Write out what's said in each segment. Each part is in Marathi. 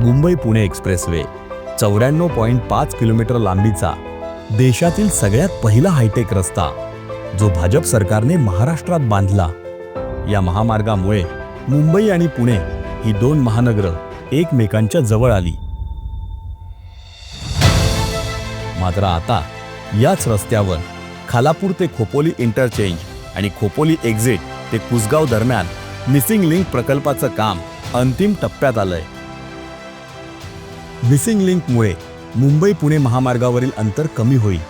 मुंबई पुणे एक्सप्रेसवे चौऱ्याण्णव पॉईंट पाच किलोमीटर लांबीचा देशातील सगळ्यात पहिला हायटेक रस्ता जो भाजप सरकारने महाराष्ट्रात बांधला. या महामार्गामुळे मुंबई आणि पुणे ही दोन महानगरं एकमेकांच्या जवळ आली. मात्र आता याच रस्त्यावर खालापूर ते खोपोली इंटरचेंज आणि खोपोली एक्झिट ते कुसगाव दरम्यान मिसिंग लिंक प्रकल्पाचं काम अंतिम टप्प्यात आलंय. मिसिंग लिंकमुळे मुंबई पुणे महामार्गावरील अंतर कमी होईल.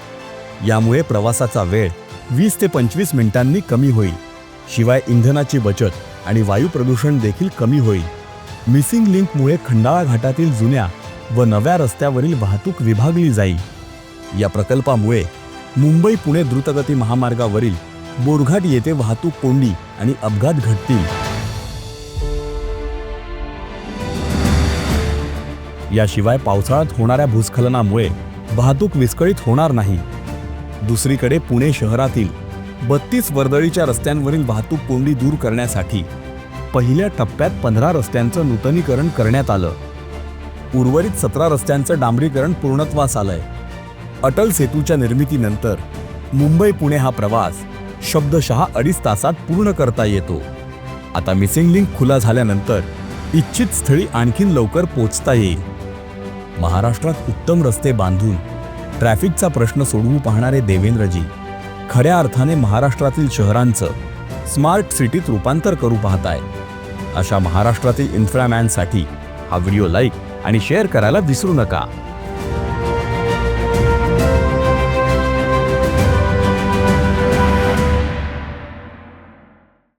यामुळे प्रवासाचा वेळ वीस ते पंचवीस मिनिटांनी कमी होईल. शिवाय इंधनाची बचत आणि वायू प्रदूषण देखील कमी होईल. मिसिंग लिंकमुळे खंडाळा घाटातील जुन्या व नव्या रस्त्यावरील वाहतूक विभागली जाईल. या प्रकल्पामुळे मुंबई पुणे द्रुतगती महामार्गावरील बोरघाट येथे वाहतूक कोंडी आणि अपघात घटतील. याशिवाय पावसाळ्यात होणाऱ्या भूस्खलनामुळे वाहतूक विस्कळीत होणार नाही. दुसरीकडे पुणे शहरातील बत्तीस वर्दळीच्या रस्त्यांवरील वाहतूक कोंडी दूर करण्यासाठी पहिल्या टप्प्यात पंधरा रस्त्यांचं नूतनीकरण करण्यात आलं. उर्वरित सतरा रस्त्यांचं डांबरीकरण पूर्णत्वास आलंय. अटल सेतूच्या निर्मितीनंतर मुंबई पुणे हा प्रवास शब्दशः अडीच तासात पूर्ण करता येतो. आता मिसिंग लिंक खुला झाल्यानंतर इच्छित स्थळी आणखीन लवकर पोचता येईल. महाराष्ट्रात उत्तम रस्ते बांधून ट्रॅफिकचा प्रश्न सोडवू पाहणारे देवेंद्रजी खऱ्या अर्थाने महाराष्ट्रातील शहरांचं स्मार्ट सिटीत रूपांतर करू पाहतायत अशा महाराष्ट्रातील इन्फ्रामॅनसाठी हा व्हिडिओ लाईक आणि शेअर करायला विसरू नका.